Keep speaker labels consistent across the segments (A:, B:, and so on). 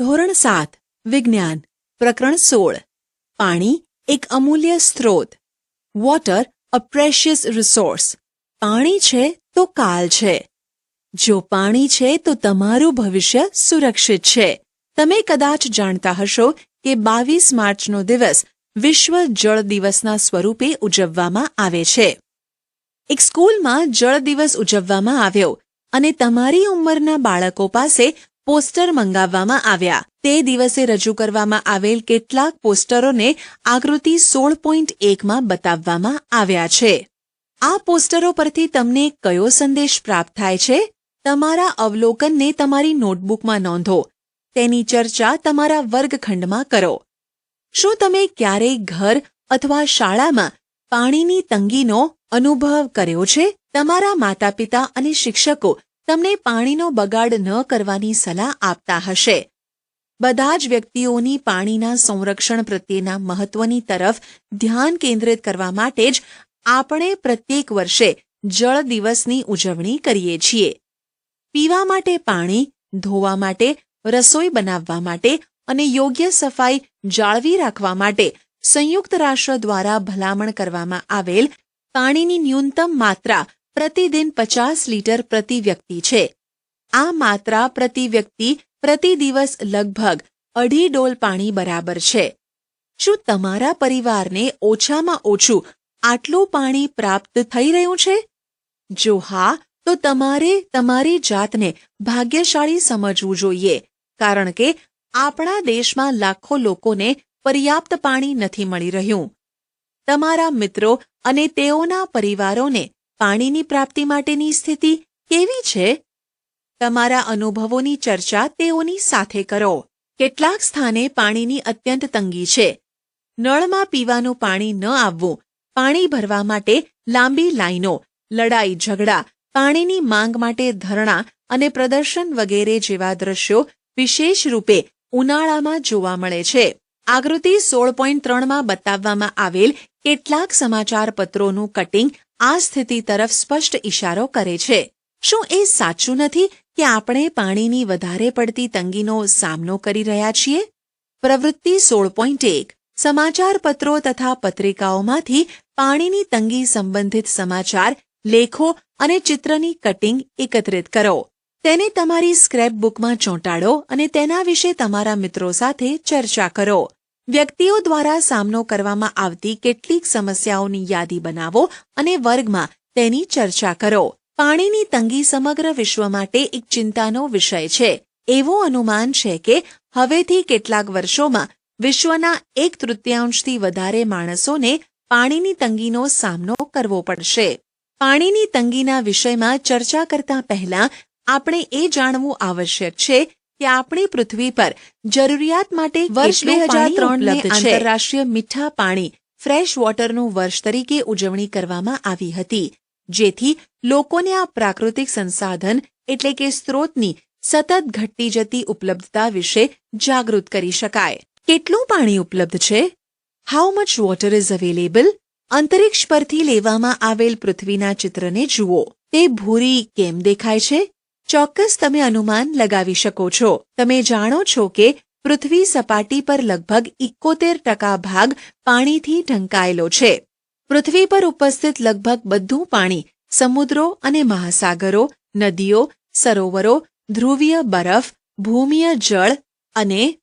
A: ધોરણ સાત, વિજ્ઞાન, પ્રકરણ સોળ. પાણી, એક અમૂલ્ય સ્ત્રોત. વોટર અ પ્રેશિયસ રિસોર્સ પાણી છે તો કાલ છે. જો પાણી છે તો તમારું ભવિષ્ય સુરક્ષિત છે. તમે કદાચ જાણતા હશો કે બાવીસ માર્ચનો દિવસ વિશ્વ જળ દિવસના સ્વરૂપે ઉજવવામાં આવે છે. એક સ્કૂલમાં જળ દિવસ ઉજવવામાં આવ્યો અને તમારી ઉંમરના બાળકો પાસે પોસ્ટર મંગાવવામાં આવ્યા. તે દિવસે રજૂ કરવામાં આવેલ કેટલાક પોસ્ટરોને આકૃતિ સોળ પોઈન્ટ એકમાં બતાવવામાં આવ્યા છે. આ પોસ્ટરો પરથી તમને કયો સંદેશ પ્રાપ્ત થાય છે? તમારા અવલોકનને તમારી નોટબુકમાં નોંધો. તેની ચર્ચા તમારા વર્ગખંડમાં કરો. શું તમે ક્યારેય ઘર અથવા શાળામાં પાણીની તંગીનો અનુભવ કર્યો છે? તમારા માતા પિતા અને શિક્ષકો તમને પાણીનો બગાડ ન કરવાની સલાહ આપતા હશે. બધા જ વ્યક્તિઓની પાણીના સંરક્ષણ પ્રત્યેના મહત્વની તરફ ધ્યાન કેન્દ્રિત કરવા માટે જ આપણે પ્રત્યેક વર્ષે જળ દિવસની ઉજવણી કરીએ છીએ. પીવા માટે પાણી, ધોવા માટે, રસોઈ બનાવવા માટે અને યોગ્ય સફાઈ જાળવી રાખવા માટે સંયુક્ત રાષ્ટ્ર દ્વારા ભલામણ કરવામાં આવેલ પાણીની ન્યૂનતમ માત્રા પ્રતિદિન પચાસ લીટર પ્રતિ વ્યક્તિ છે. આ માત્રા પ્રતિ વ્યક્તિ પ્રતિ દિવસ લગભગ અઢી ડોલ પાણી બરાબર છે. શું તમારા પરિવારને ઓછામાં ઓછું આટલું પાણી પ્રાપ્ત થઈ રહ્યું છે? જો હા, તો તમારે તમારી જાતને ભાગ્યશાળી સમજવું જોઈએ, કારણ કે આપણા દેશમાં લાખો લોકોને પર્યાપ્ત પાણી નથી મળી રહ્યું. તમારા મિત્રો અને તેઓના પરિવારોને પાણીની પ્રાપ્તિ માટેની સ્થિતિ કેવી છે? તમારા અનુભવોની ચર્ચા તેઓની સાથે કરો. કેટલાક સ્થાને પાણીની અત્યંત તંગી છે. નળમાં પીવાનું પાણી ન આવવું, પાણી ભરવા માટે લાંબી લાઈનો, લડાઈ ઝઘડા, પાણીની માંગ માટે ધરણા અને પ્રદર્શન વગેરે જેવા દ્રશ્યો વિશેષ રૂપે ઉનાળામાં જોવા મળે છે. આકૃતિ સોળ પોઈન્ટ ત્રણમાં બતાવવામાં આવેલ કેટલાક સમાચાર પત્રોનું કટિંગ આ સ્થિતિ તરફ સ્પષ્ટ ઇશારો કરે છે. શું એ સાચું નથી કે આપણે પાણીની વધારે પડતી તંગીનો સામનો કરી રહ્યા છીએ? પ્રવૃત્તિ સોળ પોઈન્ટ એક. સમાચાર પત્રો તથા પત્રિકાઓમાંથી પાણીની તંગી સંબંધિત સમાચાર, લેખો અને ચિત્રની કટિંગ એકત્રિત કરો. તેને તમારી સ્ક્રેપ બુકમાં ચોંટાડો અને તેના વિશે તમારા મિત્રો સાથે ચર્ચા કરો. વ્યક્તિઓ દ્વારા સામનો કરવામાં આવતી કેટલીક સમસ્યાઓની યાદી બનાવો અને વર્ગમાં તેની ચર્ચા કરો. પાણીની તંગી સમગ્ર વિશ્વ માટે એક ચિંતાનો વિષય છે. એવું અનુમાન છે કે હવેથી કેટલાક વર્ષોમાં વિશ્વના એક તૃતીયાંશથી વધારે માણસોને પાણીની તંગીનો સામનો કરવો પડશે. પાણીની તંગીના વિષયમાં ચર્ચા કરતા પહેલા આપણે એ જાણવું આવશ્યક છે કે આપણી પૃથ્વી પર જરૂરિયાત માટે વર્ષ બે હજાર ત્રણ આંતરરાષ્ટ્રીય મીઠા પાણી ફ્રેશ વોટરનું વર્ષ તરીકે ઉજવણી કરવામાં આવી હતી જેથી લોકોને આ પ્રાકૃતિક સંસાધન એટલે કે સ્ત્રોતની સતત ઘટતી જતી ઉપલબ્ધતા વિશે જાગૃત કરી શકાય. કેટલું પાણી ઉપલબ્ધ છે? How much water is available અંતરિક્ષ પરથી લેવામાં આવેલ પૃથ્વીના ચિત્રને જુઓ. તે ભૂરી કેમ દેખાય છે? ચોક્કસ તમે અનુમાન લગાવી શકો છો. તમે જાણો છો કે પૃથ્વી સપાટી પર લગભગ ઇકોતેર ટકા ભાગ પાણીથી ઢંકાયેલો છે. પૃથ્વી પર ઉપસ્થિત લગભગ બધું પાણી, સમુદ્રો અને મહાસાગરો, નદીઓ, સરોવરો, ધ્રુવીય બરફ, ભૂમિય જળ અને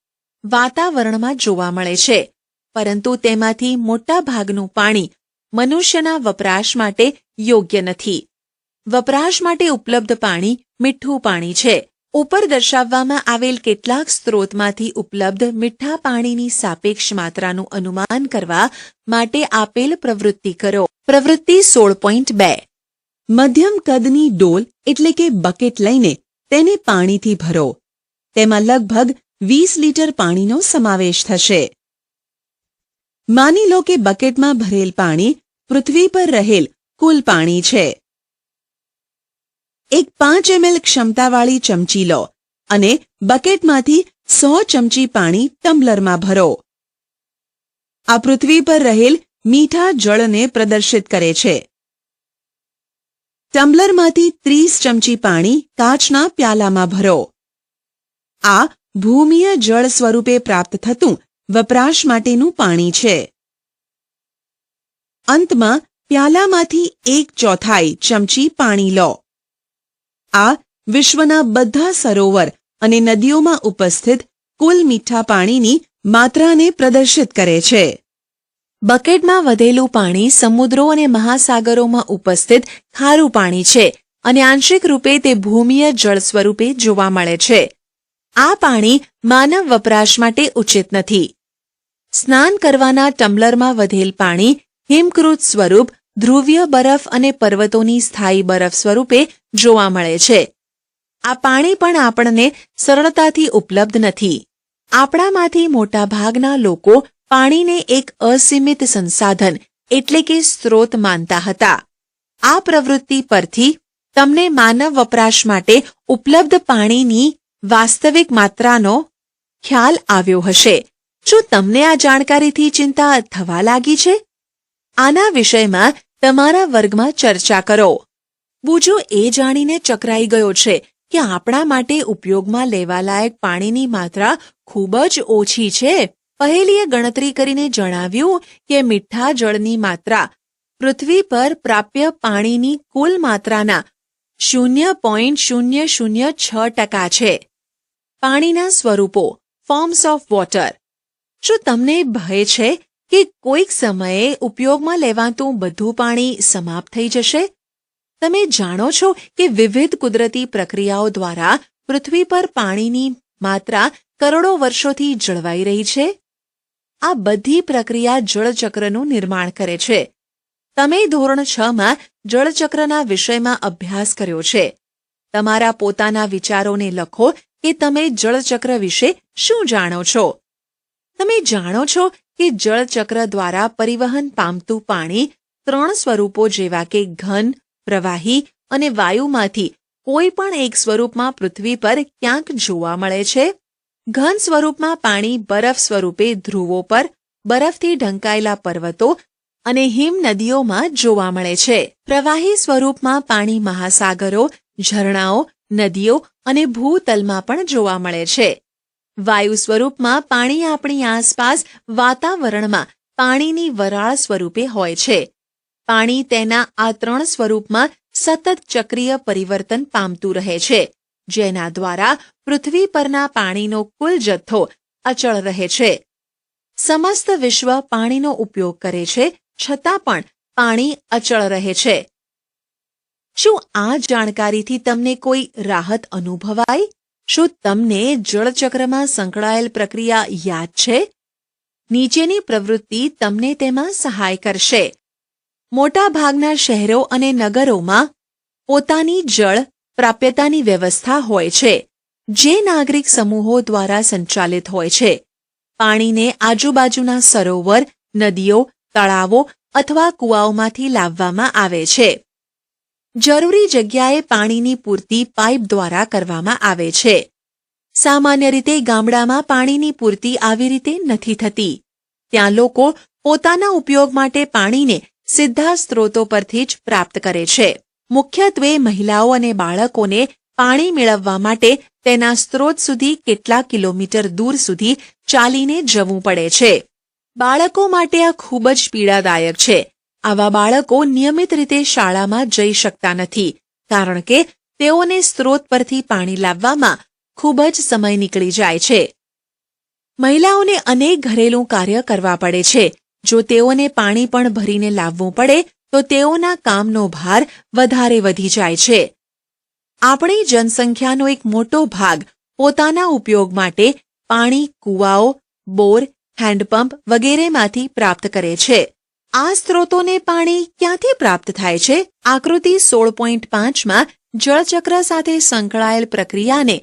A: વાતાવરણમાં જોવા મળે છે. પરંતુ તેમાંથી મોટા ભાગનું પાણી મનુષ્યના વપરાશ માટે યોગ્ય નથી. વપરાશ માટે ઉપલબ્ધ પાણી મીઠું પાણી છે. ઉપર દર્શાવવામાં આવેલ કેટલાક સ્ત્રોતમાંથી ઉપલબ્ધ મીઠા પાણીની સાપેક્ષ માત્રાનું અનુમાન કરવા માટે આપેલ પ્રવૃત્તિ કરો. પ્રવૃત્તિ સોળ પોઈન્ટ બે. મધ્યમ કદની ડોલ એટલે કે બકેટ લઈને તેને પાણીથી ભરો. તેમાં લગભગ વીસ લીટર પાણીનો સમાવેશ થશે. માની લો કે બકેટમાં ભરેલ પાણી પૃથ્વી પર રહેલ કુલ પાણી છે. એક પાંચ એમએલ ક્ષમતાવાળી ચમચી લો અને બકેટમાંથી સો ચમચી પાણી ટમ્બલરમાં ભરો. આ પૃથ્વી પર રહેલ મીઠા જળને પ્રદર્શિત કરે છે. ટમ્બલરમાંથી ત્રીસ ચમચી પાણી કાચના પ્યાલામાં ભરો. આ ભૂમિય જળ સ્વરૂપે પ્રાપ્ત થતું વપરાશ માટેનું પાણી છે. અંતમાં પ્યાલામાંથી એક ચોથાઈ ચમચી પાણી લો. આ વિશ્વના બધા સરોવર અને નદીઓમાં ઉપસ્થિત કુલ મીઠા પાણીની માત્રાને પ્રદર્શિત કરે છે. બકેટમાં વધેલું પાણી સમુદ્રો અને મહાસાગરોમાં ઉપસ્થિત ખારું પાણી છે અને આંશિક રૂપે તે ભૂમિય જળ સ્વરૂપે જોવા મળે છે. આ પાણી માનવ વપરાશ માટે ઉચિત નથી. સ્નાન કરવાના ટમ્બલરમાં વધેલ પાણી હિમકૃત સ્વરૂપ ધ્રુવીય બરફ અને પર્વતોની સ્થાયી બરફ સ્વરૂપે જોવા મળે છે. આ પાણી પણ આપણને સરળતાથી ઉપલબ્ધ નથી. આપણામાંથી મોટાભાગના લોકો પાણીને એક અસીમિત સંસાધન એટલે કે સ્ત્રોત માનતા હતા. આ પ્રવૃત્તિ પરથી તમને માનવ વપરાશ માટે ઉપલબ્ધ પાણીની વાસ્તવિક માત્રાનો ખ્યાલ આવ્યો હશે. શું તમને આ જાણકારીથી ચિંતા થવા લાગી છે? આના વિષયમાં તમારા વર્ગમાં ચર્ચા કરો. બુજો એ જાણીને ચકરાઈ ગયો છે કે આપણા માટે ઉપયોગમાં લેવાલાયક પાણીની માત્રા ખૂબ જ ઓછી છે. પહેલીએ ગણતરી કરીને જણાવ્યું કે મીઠા જળની માત્રા પૃથ્વી પર પ્રાપ્ય પાણીની કુલ માત્રાના શૂન્ય પોઈન્ટ શૂન્ય શૂન્ય છ ટકા છે. પાણીના સ્વરૂપો ફોર્મ્સ ઓફ વોટર શું તમને ભય છે કે કોઈક સમયે ઉપયોગમાં લેવાતું બધું પાણી સમાપ્ત થઈ જશે? તમે જાણો છો કે વિવિધ કુદરતી પ્રક્રિયાઓ દ્વારા પૃથ્વી પર પાણીની માત્રા કરોડો વર્ષોથી જળવાઈ રહી છે? આ બધી પ્રક્રિયા જળચક્રનું નિર્માણ કરે છે. તમે ધોરણ છ માં જળચક્રના વિષયમાં અભ્યાસ કર્યો છે. તમારા પોતાના વિચારોને લખો કે તમે જળચક્ર વિશે શું જાણો છો? તમે જાણો છો કે જળચક્ર દ્વારા પરિવહન પામતું પાણી ત્રણ સ્વરૂપો જેવા કે ઘન, પ્રવાહી અને વાયુમાંથી કોઈ પણ એક સ્વરૂપમાં પૃથ્વી પર ક્યાંક જોવા મળે છે. ઘન સ્વરૂપમાં પાણી બરફ સ્વરૂપે ધ્રુવો પર, બરફથી ઢંકાયેલા પર્વતો અને હિમ નદીઓમાં જોવા મળે છે. પ્રવાહી સ્વરૂપમાં પાણી મહાસાગરો, ઝરણાઓ, નદીઓ અને ભૂતલમાં પણ જોવા મળે છે. વાયુ સ્વરૂપમાં પાણી આપણી આસપાસ વાતાવરણમાં પાણીની વરાળ સ્વરૂપે હોય છે. પાણી તેના આ ત્રણ સ્વરૂપમાં સતત ચક્રીય પરિવર્તન પામતું રહે છે, જેના દ્વારા પૃથ્વી પરના પાણીનો કુલ જથ્થો અચળ રહે છે. સમસ્ત વિશ્વ પાણીનો ઉપયોગ કરે છે, છતાં પણ પાણી અચળ રહે છે. શું આ જાણકારીથી તમને કોઈ રાહત અનુભવાઈ શું તમને જળચક્રમાં સંકળાયેલ પ્રક્રિયા યાદ છે? નીચેની પ્રવૃત્તિ તમને તેમાં સહાય કરશે. મોટાભાગના શહેરો અને નગરોમાં પોતાની જળ પ્રાપ્યતાની વ્યવસ્થા હોય છે, જે નાગરિક સમૂહો દ્વારા સંચાલિત હોય છે. પાણીને આજુબાજુના સરોવર, નદીઓ, તળાવો અથવા કૂવાઓમાંથી લાવવામાં આવે છે. જરૂરી જગ્યાએ પાણીની પૂર્તિ પાઇપ દ્વારા કરવામાં આવે છે. સામાન્ય રીતે ગામડામાં પાણીની પૂર્તિ આવી રીતે નથી થતી. ત્યાં લોકો પોતાના ઉપયોગ માટે પાણીને સીધા સ્ત્રોતો પરથી જ પ્રાપ્ત કરે છે. મુખ્યત્વે મહિલાઓ અને બાળકોને પાણી મેળવવા માટે તેના સ્ત્રોત સુધી કેટલા કિલોમીટર દૂર સુધી ચાલીને જવું પડે છે. બાળકો માટે આ ખૂબ જ પીડાદાયક છે. આવા બાળકો નિયમિત રીતે શાળામાં જઈ શકતા નથી, કારણ કે તેઓને સ્ત્રોત પરથી પાણી લાવવામાં ખૂબ જ સમય નીકળી જાય છે. મહિલાઓને અનેક ઘરેલું કાર્ય કરવા પડે છે. જો તેઓને પાણી પણ ભરીને લાવવું પડે, તો તેઓના કામનો ભાર વધારે વધી જાય છે. આપણી જનસંખ્યાનો એક મોટો ભાગ પોતાના ઉપયોગ માટે પાણી, કૂવાઓ, બોર, હેન્ડપંપ વગેરેમાંથી પ્રાપ્ત કરે છે. આ સ્ત્રોતોને પાણી ક્યાંથી પ્રાપ્ત થાય છે? આકૃતિ સોળ પોઈન્ટ પાંચમાં જળચક્ર સાથે સંકળાયેલ પ્રક્રિયાને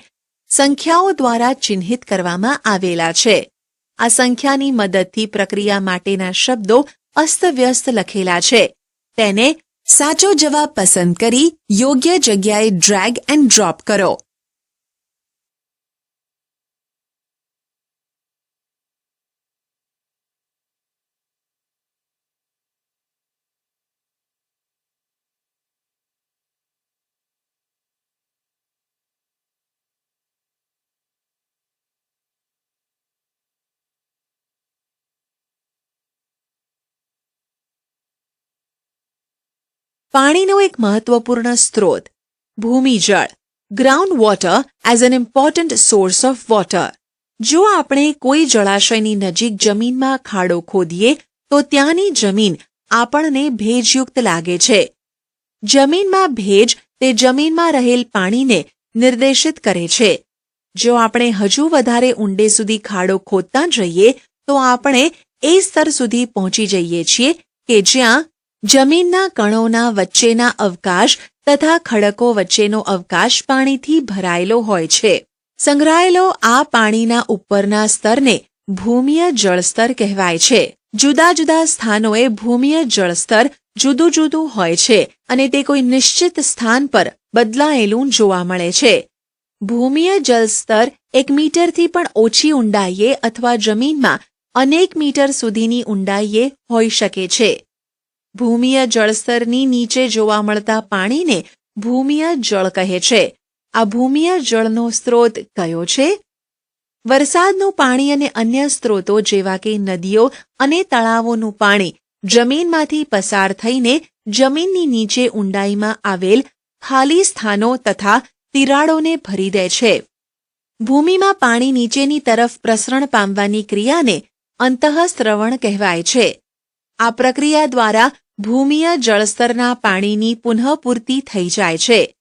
A: સંખ્યાઓ દ્વારા ચિહ્નિત કરવામાં આવેલા છે. આ સંખ્યાની મદદથી પ્રક્રિયા માટેના શબ્દો અસ્તવ્યસ્ત લખેલા છે. તેને સાચો જવાબ પસંદ કરી યોગ્ય જગ્યાએ ડ્રેગ એન્ડ ડ્રોપ કરો. પાણીનો એક મહત્વપૂર્ણ સ્ત્રોત ભૂમિજળ ground water as an important source of water જો આપણે કોઈ જળાશયની નજીક જમીનમાં ખાડો ખોદીએ, તો ત્યાંની જમીન આપણને ભેજયુક્ત લાગે છે. જમીનમાં ભેજ તે જમીનમાં રહેલ પાણીને નિર્દેશિત કરે છે. જો આપણે હજુ વધારે ઊંડે સુધી ખાડો ખોદતા જઈએ તો આપણે એ સ્તર સુધી પહોંચી જઈએ છીએ કે જ્યાં જમીનના કણોના વચ્ચેના અવકાશ તથા ખડકો વચ્ચેનો અવકાશ પાણીથી ભરાયેલો હોય છે. સંગ્રહાયેલો આ પાણીના ઉપરના સ્તરને ભૂમિય જળસ્તર કહેવાય છે. જુદા જુદા સ્થાનોએ ભૂમિય જળસ્તર જુદું જુદું હોય છે અને તે કોઈ નિશ્ચિત સ્થાન પર બદલાયેલું જોવા મળે છે. ભૂમિય જળસ્તર એક મીટરથી પણ ઓછી ઊંડાઈએ અથવા જમીનમાં અનેક મીટર સુધીની ઊંડાઈએ હોઈ શકે છે. ભૂમિય જળસ્તરની નીચે જોવા મળતા પાણીને ભૂમિય જળ કહે છે. આ ભૂમિય જળનો સ્ત્રોત કયો છે? વરસાદનું પાણી અને અન્ય સ્ત્રોતો જેવા કે નદીઓ અને તળાવોનું પાણી જમીનમાંથી પસાર થઈને જમીનની નીચે ઊંડાઈમાં આવેલ ખાલી સ્થાનો તથા તિરાડોને ભરી દે છે. ભૂમિમાં પાણી નીચેની તરફ પ્રસરણ પામવાની ક્રિયાને અંતઃસ્રવણ કહેવાય છે. આ પ્રક્રિયા દ્વારા ભૂમિય જળસ્તરના પાણીની પુનઃપૂર્તિ થઈ જાય છે.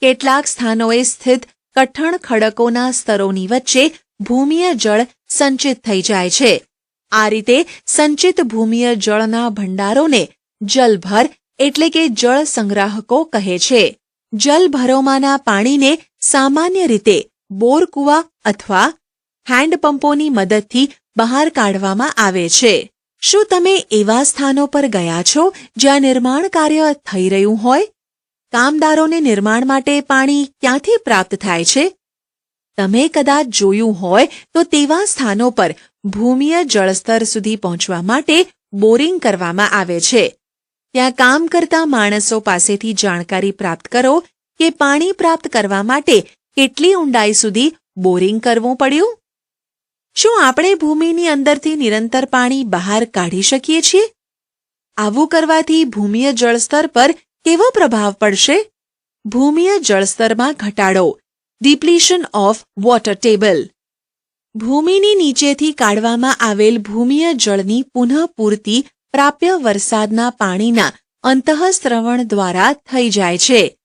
A: કેટલાક સ્થાનોએ સ્થિત કઠણ ખડકોના સ્તરોની વચ્ચે ભૂમિય જળ સંચિત થઈ જાય છે. આ રીતે સંચિત ભૂમિય જળના ભંડારોને જલભર એટલે કે જળ સંગ્રાહકો કહે છે. જલભરોમાંના પાણીને સામાન્ય રીતે બોરકુવા અથવા હેન્ડપંપોની મદદથી બહાર કાઢવામાં આવે છે. શું તમે એવા સ્થાનો પર ગયા છો જ્યાં નિર્માણ કાર્ય થઈ રહ્યું હોય? કામદારોને નિર્માણ માટે પાણી ક્યાંથી પ્રાપ્ત થાય છે? તમે કદાચ જોયું હોય તો તેવા સ્થાનો પર ભૂમિય જળસ્તર સુધી પહોંચવા માટે બોરિંગ કરવામાં આવે છે. ત્યાં કામ કરતા માણસો પાસેથી જાણકારી પ્રાપ્ત કરો કે પાણી પ્રાપ્ત કરવા માટે કેટલી ઊંડાઈ સુધી બોરિંગ કરવું પડ્યું? શું આપણે ભૂમિની અંદરથી નિરંતર પાણી બહાર કાઢી શકીએ છીએ? આવું કરવાથી ભૂમિય જળસ્તર પર કેવો પ્રભાવ પડશે? ભૂમિય જળસ્તરમાં ઘટાડો, ડિપ્લીશન ઓફ વોટર ટેબલ. ભૂમિની નીચેથી કાઢવામાં આવેલ ભૂમિય જળની પુનઃપૂર્તિ પ્રાપ્ય વરસાદના પાણીના અંતઃસ્રવણ દ્વારા થઈ જાય છે.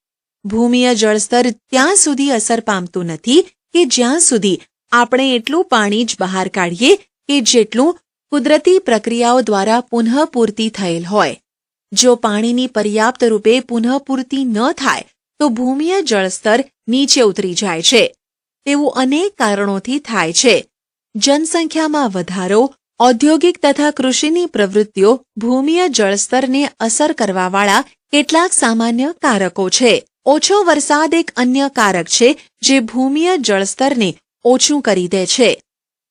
A: ભૂમિય જળસ્તર ત્યાં સુધી અસર પામતું નથી કે જ્યાં સુધી આપણે એટલું પાણી જ બહાર કાઢીએ કે જેટલું કુદરતી પ્રક્રિયાઓ દ્વારા પુનઃપૂર્તિ થયેલ હોય. જો પાણીની પર્યાપ્ત રૂપે પુનઃપૂર્તિ ન થાય, તો ભૂમિય જળસ્તર નીચે ઉતરી જાય છે. તેવું અનેક કારણોથી થાય છે. જનસંખ્યામાં વધારો, ઔદ્યોગિક તથા કૃષિની પ્રવૃત્તિઓ ભૂમિય જળસ્તરને અસર કરવાવાળા કેટલાક સામાન્ય કારકો છે. ઓછો વરસાદ એક અન્ય કારક છે, જે ભૂમિય જળસ્તરને ઓછું કરી દે છે.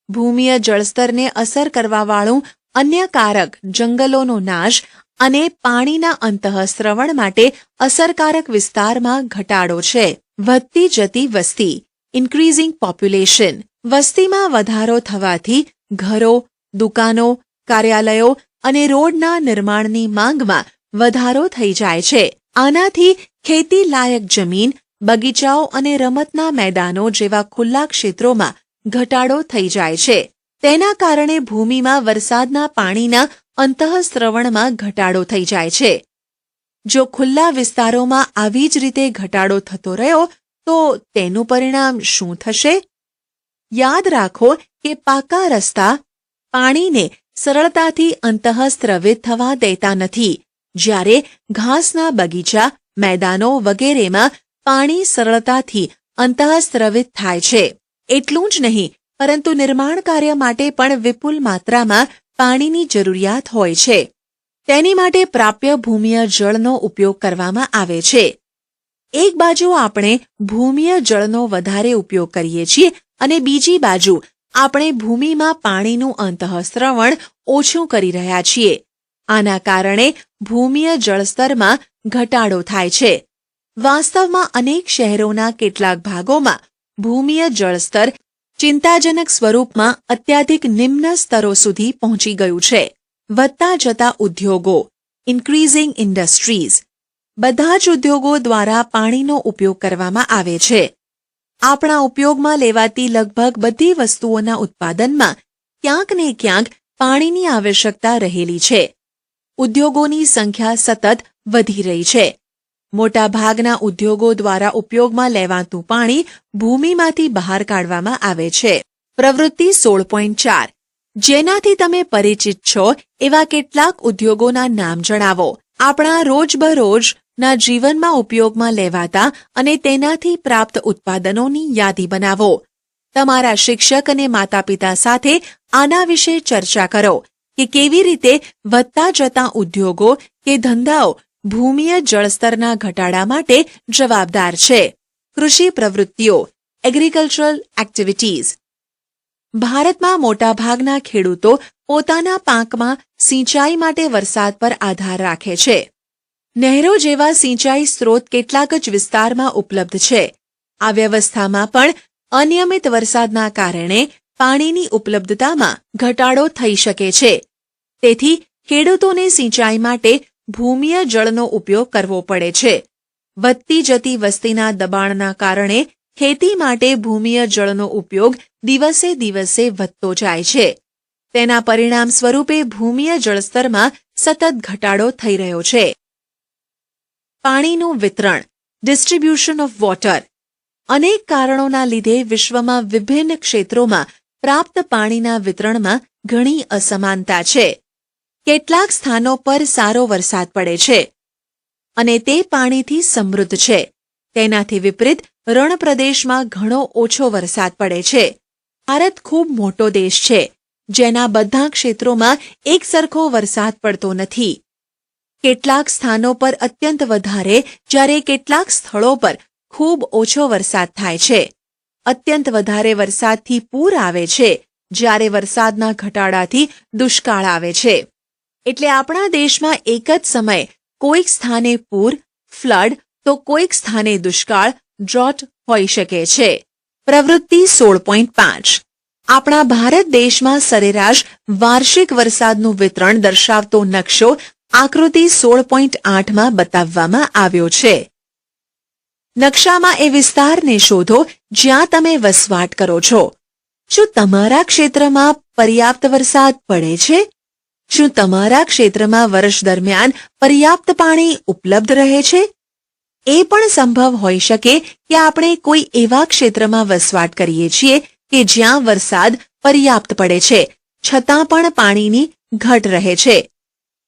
A: ભૂમિય જળસ્તરને અસર કરવાવાળું અન્ય કારક જંગલોનો નાશ અને પાણીના અંતઃસ્રવણ માટે અસરકારક વિસ્તારમાં ઘટાડો છે. વધતી જતી વસ્તી ઇન્ક્રીઝિંગ પોપ્યુલેશન વસ્તીમાં વધારો થવાથી ઘરો, દુકાનો, કાર્યાલયો અને રોડના નિર્માણની માંગમાં વધારો થઈ જાય છે. આનાથી ખેતી લાયક જમીન બગીચાઓ અને રમતના મેદાનો જેવા ખુલ્લા ક્ષેત્રોમાં ઘટાડો થઈ જાય છે. તેના કારણે ભૂમિમાં વરસાદના પાણીના અંતઃસ્રવણમાં ઘટાડો થઈ જાય છે. જો ખુલ્લા વિસ્તારોમાં આવી જ રીતે ઘટાડો થતો રહ્યો, તો તેનું પરિણામ શું થશે? યાદ રાખો કે પાકા રસ્તા પાણીને સરળતાથી અંતઃસ્રવિત થવા દેતા નથી. જ્યારે ઘાસના બગીચા, મેદાનો વગેરેમાં પાણી સરળતાથી અંતઃસ્રવિત થાય છે. એટલું જ નહીં, પરંતુ નિર્માણ કાર્ય માટે પણ વિપુલ માત્રામાં પાણીની જરૂરિયાત હોય છે. તેની માટે પ્રાપ્ય ભૂમિય જળનો ઉપયોગ કરવામાં આવે છે. એક બાજુ આપણે ભૂમિય જળનો વધારે ઉપયોગ કરીએ છીએ અને બીજી બાજુ આપણે ભૂમિમાં પાણીનું અંતઃસ્રવણ ઓછું કરી રહ્યા છીએ. આના કારણે ભૂમિય જળસ્તરમાં ઘટાડો થાય છે. વાસ્તવમાં અનેક શહેરોના કેટલાક ભાગોમાં ભૂમિય જળસ્તર ચિંતાજનક સ્વરૂપમાં અત્યાધિક નિમ્ન સ્તરો સુધી પહોંચી ગયું છે. વધતા જતા ઉદ્યોગો ઇન્ક્રીઝિંગ ઇન્ડસ્ટ્રીઝ બધા જ ઉદ્યોગો દ્વારા પાણીનો ઉપયોગ કરવામાં આવે છે. આપણા ઉપયોગમાં લેવાતી લગભગ બધી વસ્તુઓના ઉત્પાદનમાં ક્યાંક ને ક્યાંક પાણીની આવશ્યકતા રહેલી છે. ઉદ્યોગોની સંખ્યા સતત વધી રહી છે. મોટાભાગના ઉદ્યોગો દ્વારા ઉપયોગમાં લેવાતું પાણી ભૂમિમાંથી બહાર કાઢવામાં આવે છે. પ્રવૃત્તિ સોળ પોઈન્ટ ચાર. જેનાથી તમે પરિચિત છો એવા કેટલાક ઉદ્યોગોના નામ જણાવો. આપણા રોજબરોજના જીવનમાં ઉપયોગમાં લેવાતા અને તેનાથી પ્રાપ્ત ઉત્પાદનોની યાદી બનાવો. તમારા શિક્ષક અને માતા પિતા સાથે આના વિશે ચર્ચા કરો કે કેવી રીતે વધતા જતા ઉદ્યોગો કે ધંધાઓ ભૂમિય જળસ્તરના ઘટાડા માટે જવાબદાર છે. કૃષિ પ્રવૃત્તિઓ એગ્રીકલ્ચરલ એક્ટિવિટીઝ ભારતમાં મોટાભાગના ખેડૂતો પોતાના પાકમાં સિંચાઈ માટે વરસાદ પર આધાર રાખે છે. નહેરો જેવા સિંચાઈ સ્ત્રોત કેટલાક જ વિસ્તારમાં ઉપલબ્ધ છે. આ વ્યવસ્થામાં પણ અનિયમિત વરસાદના કારણે પાણીની ઉપલબ્ધતામાં ઘટાડો થઈ શકે છે. તેથી ખેડૂતોને સિંચાઈ માટે ભૂમિય જળનો ઉપયોગ કરવો પડે છે. વધતી જતી વસ્તીના દબાણના કારણે ખેતી માટે ભૂમિય જળનો ઉપયોગ દિવસે દિવસે વધતો જાય છે. તેના પરિણામ સ્વરૂપે ભૂમિય જળસ્તરમાં સતત ઘટાડો થઈ રહ્યો છે. પાણીનું વિતરણ ડિસ્ટ્રીબ્યુશન ઓફ વોટર અનેક કારણોના લીધે વિશ્વમાં વિભિન્ન ક્ષેત્રોમાં પ્રાપ્ત પાણીના વિતરણમાં ઘણી અસમાનતા છે. કેટલાક સ્થાનો પર સારો વરસાદ પડે છે અને તે પાણીથી સમૃદ્ધ છે. તેનાથી વિપરીત રણ પ્રદેશમાં ઘણો ઓછો વરસાદ પડે છે. ભારત ખૂબ મોટો દેશ છે, જેના બધા ક્ષેત્રોમાં એક સરખો વરસાદ પડતો નથી. કેટલાક સ્થાનો પર અત્યંત વધારે, જ્યારે કેટલાક સ્થળો પર ખૂબ ઓછો વરસાદ થાય છે. અત્યંત વધારે વરસાદથી પૂર આવે છે, જ્યારે વરસાદના ઘટાડાથી દુષ્કાળ આવે છે. એટલે આપણા દેશમાં એક જ સમયે કોઈક સ્થાને પૂર, ફ્લડ, તો કોઈક સ્થાને દુષ્કાળ ડ્રોટ હોઈ શકે છે. પ્રવૃત્તિ સોળ પોઈન્ટ પાંચ. આપણા ભારત દેશમાં સરેરાશ વાર્ષિક વરસાદનું વિતરણ દર્શાવતો નકશો આકૃતિ સોળ પોઈન્ટ આઠમાં બતાવવામાં આવ્યો છે. નકશામાં એ વિસ્તારને શોધો જ્યાં તમે વસવાટ કરો છો. શું તમારા ક્ષેત્રમાં પર્યાપ્ત વરસાદ પડે છે? શું તમારા ક્ષેત્રમાં વર્ષ દરમિયાન પર્યાપ્ત પાણી ઉપલબ્ધ રહે છે? એ પણ સંભવ હોઈ શકે કે આપણે કોઈ એવા ક્ષેત્રમાં વસવાટ કરીએ છીએ કે જ્યાં વરસાદ પર્યાપ્ત પડે છે, છતાં પણ પાણીની ઘટ રહે છે.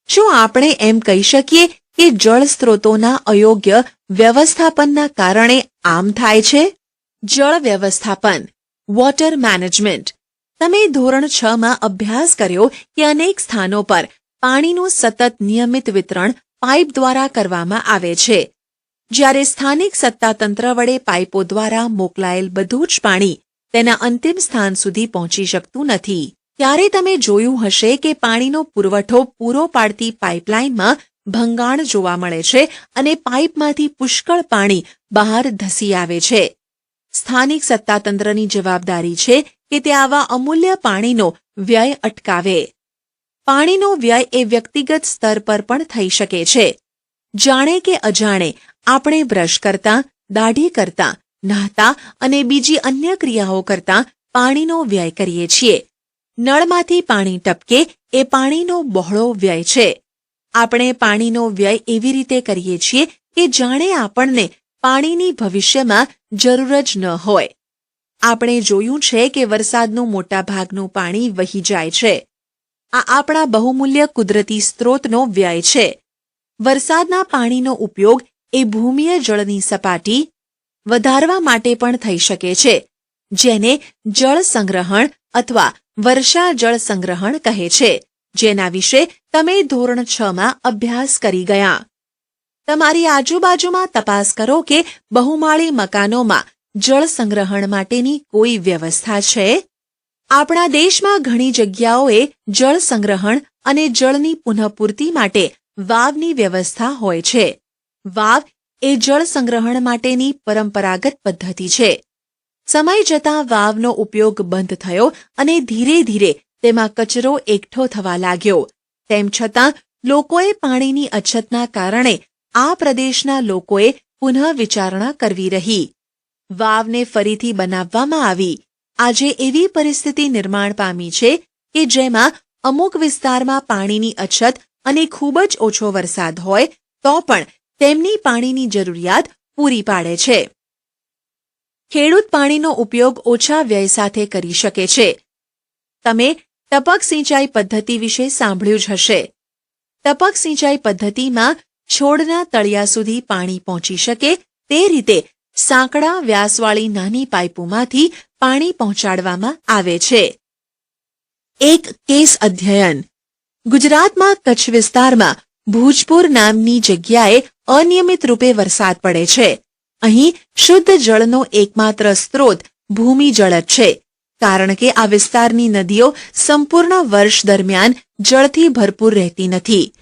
A: શું આપણે એમ કહી શકીએ કે જળ સ્ત્રોતોના અયોગ્ય વ્યવસ્થાપનના કારણે આમ થાય છે? જળ વ્યવસ્થાપન વોટર મેનેજમેન્ટ તમે ધોરણ છ માં અભ્યાસ કર્યો કે અનેક સ્થાનો પર પાણીનું સતત નિયમિત વિતરણ પાઇપ દ્વારા કરવામાં આવે છે. જ્યારે સ્થાનિક સત્તાતંત્ર વડે પાઇપો દ્વારા મોકલાયેલ બધું જ પાણી તેના અંતિમ સ્થાન સુધી પહોંચી શકતું નથી. ત્યારે તમે જોયું હશે કે પાણીનો પુરવઠો પૂરો પાડતી પાઇપલાઇનમાં ભંગાણ જોવા મળે છે અને પાઇપમાંથી પુષ્કળ પાણી બહાર ધસી આવે છે. સ્થાનિક સત્તાતંત્રની જવાબદારી છે કે તે આવા અમૂલ્ય પાણીનો વ્યય અટકાવે. પાણીનો વ્યય એ વ્યક્તિગત સ્તર પર પણ થઈ શકે છે. જાણે કે અજાણે આપણે બ્રશ કરતા, દાઢી કરતા, નહાતા અને બીજી અન્ય ક્રિયાઓ કરતા પાણીનો વ્યય કરીએ છીએ. નળમાંથી પાણી ટપકે એ પાણીનો બહોળો વ્યય છે. આપણે પાણીનો વ્યય એવી રીતે કરીએ છીએ કે જાણે આપણને પાણીની ભવિષ્યમાં જરૂર જ ન હોય. આપણે જોયું છે કે વરસાદનું મોટાભાગનું પાણી વહી જાય છે. આ આપણા બહુમૂલ્ય કુદરતી સ્ત્રોતનો વ્યય છે. વરસાદના પાણીનો ઉપયોગ એ ભૂમિય જળની સપાટી વધારવા માટે પણ થઈ શકે છે, જેને જળ સંગ્રહણ અથવા વર્ષા જળ સંગ્રહણ કહે છે. જેના વિશે તમે ધોરણ છ માં અભ્યાસ કરી ગયા. તમારી આજુબાજુમાં તપાસ કરો કે બહુમાળી મકાનોમાં જળ સંગ્રહણ માટેની કોઈ વ્યવસ્થા છે? આપણા દેશમાં ઘણી જગ્યાઓએ જળ સંગ્રહણ અને જળની પુનઃપૂર્તિ માટે વાવની વ્યવસ્થા હોય છે. વાવ એ જળ સંગ્રહણ માટેની પરંપરાગત પદ્ધતિ છે. સમય જતાં વાવનો ઉપયોગ બંધ થયો અને ધીરે ધીરે તેમાં કચરો એકઠો થવા લાગ્યો. તેમ છતાં, લોકોએ પાણીની અછતના કારણે આ પ્રદેશના લોકોએ પુનઃ વિચારણા કરવી રહી. વાવને ફરીથી બનાવવામાં આવી. આજે એવી પરિસ્થિતિ નિર્માણ પામી છે કે જેમાં અમુક વિસ્તારમાં પાણીની અછત અને ખૂબ જ ઓછો વરસાદ હોય, તો પણ તેમની પાણીની જરૂરિયાત પૂરી પાડે છે. ખેડૂત પાણીનો ઉપયોગ ઓછા વ્યય સાથે કરી શકે છે. તમે ટપક સિંચાઈ પદ્ધતિ વિશે સાંભળ્યું જ હશે. ટપક સિંચાઈ પદ્ધતિમાં છોડના તળિયા સુધી પાણી પહોંચી શકે તે રીતે સાંકડા વ્યાસવાળી નાની પાઇપોમાંથી પાણી પહોંચાડવામાં આવે છે. એક કેસ અધ્યયન. ગુજરાતમાં કચ્છ વિસ્તારમાં ભૂજપુર નામની જગ્યાએ અનિયમિત રૂપે વરસાદ પડે છે. અહીં શુદ્ધ જળનો એકમાત્ર સ્ત્રોત ભૂમિજળ જ છે. કારણ કે આ વિસ્તારની નદીઓ સંપૂર્ણ વર્ષ દરમિયાન જળથી ભરપૂર રહેતી નથી.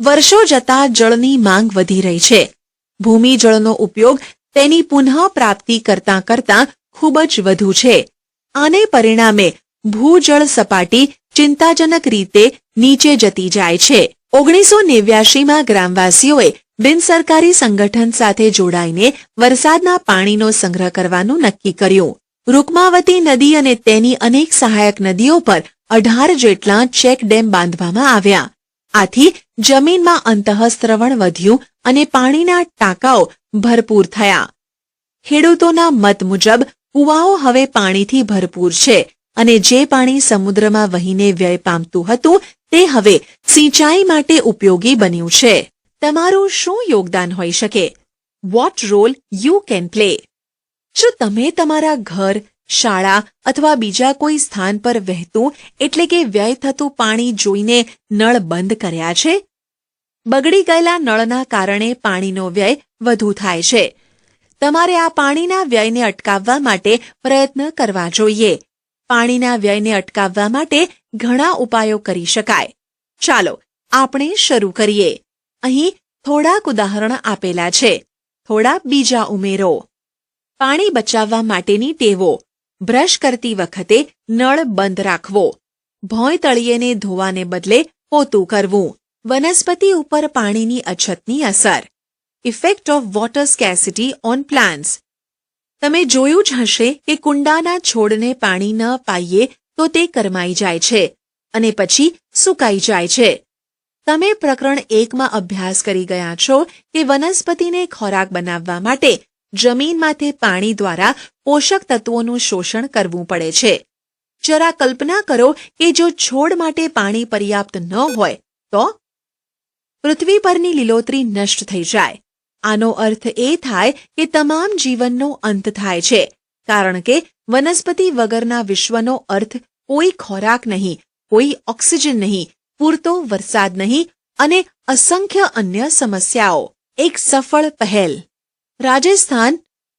A: વર્ષો જતા જળની માંગ વધી રહી છે. ભૂમિજળનો ઉપયોગ તેની પુનઃ પ્રાપ્તિ કરતાં કરતાં ખૂબ જ વધુ છે. આને પરિણામે ભૂજળ સપાટી ચિંતાજનક રીતે નીચે જતી જાય છે. ઓગણીસો નેવ્યાશીમાં ગ્રામવાસીઓએ બિનસરકારી સંગઠન સાથે જોડાઈને વરસાદના પાણીનો સંગ્રહ કરવાનું નક્કી કર્યું. રૂકમાવતી નદી અને તેની અનેક સહાયક નદીઓ પર અઢાર જેટલા ચેક ડેમ બાંધવામાં આવ્યા. આથી જમીનમાં અંતઃસ્ત્રવણ વધ્યું અને પાણીના ટાંકાઓ ભરપૂર થયા. ખેડૂતોના મત મુજબ, કુવાઓ હવે પાણીથી ભરપૂર છે અને જે પાણી સમુદ્રમાં વહીને વ્યય પામતું હતું, તે હવે સિંચાઈ માટે ઉપયોગી બન્યું છે. તમારું શું યોગદાન હોઈ શકે? What role you can play શું તમે તમારા ઘર, શાળા અથવા બીજા કોઈ સ્થાન પર વહેતું, એટલે કે વ્યય થતું પાણી જોઈને નળ બંધ કર્યા છે બગડી ગયેલા નળના કારણે પાણીનો વ્યય વધુ થાય છે. તમારે આ પાણીના વ્યયને અટકાવવા માટે પ્રયત્ન કરવા જોઈએ. પાણીના વ્યયને અટકાવવા માટે ઘણા ઉપાયો કરી શકાય. ચાલો, આપણે શરૂ કરીએ. અહીં થોડાક ઉદાહરણ આપેલા છે. થોડા બીજા ઉમેરો. પાણી બચાવવા માટેની ટેવો. બ્રશ કરતી વખતે નળ બંધ રાખવો. ભોંય તળિયેને ધોવાને બદલે પોતું કરવું. વનસ્પતિ ઉપર પાણીની અછતની અસર. Effect of water scarcity on plants તમે જોયું જ હશે કે કુંડાના છોડને પાણી ન પાઈએ તો તે કરમાઈ જાય છે અને પછી સુકાઈ જાય છે. તમે પ્રકરણ એકમાં અભ્યાસ કરી ગયા છો કે વનસ્પતિને ખોરાક બનાવવા માટે જમીનમાંથી પાણી દ્વારા પોષક તત્વોનું શોષણ કરવું પડે છે. જરા કલ્પના કરો કે જો છોડ માટે પાણી પર્યાપ્ત ન હોય તો પૃથ્વી પરની લીલોતરી નષ્ટ થઈ જાય. આનો અર્થ એ થાય કે તમામ જીવનનો અંત થાય છે. કારણ કે વનસ્પતિ વગરના વિશ્વનો અર્થ કોઈ ખોરાક નહીં, કોઈ ઓક્સિજન નહીં, પૂરતો વરસાદ નહીં અને અસંખ્ય અન્ય સમસ્યાઓ. એક સફળ પહેલ. રાજસ્થાન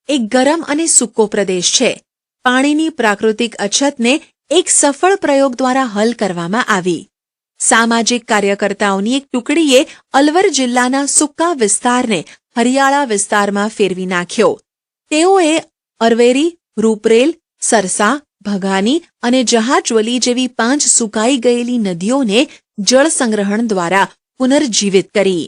A: એક ગરમ અને સૂકો પ્રદેશ છે. પાણીની પ્રાકૃતિક અછતને એક સફળ પ્રયોગ દ્વારા હલ કરવામાં આવી. સામાજિક કાર્યકર્તાઓની એક ટુકડીએ અલવર જિલ્લાના સૂકા વિસ્તારને હરિયાળા વિસ્તારમાં ફેરવી નાખ્યો. તેઓએ અરવેરી, રૂપરેલ, સરસા, ભગાની અને જહાજવલી જેવી પાંચ સુકાઈ ગયેલી નદીઓને જળ સંગ્રહણ દ્વારા પુનર્જીવિત કરી.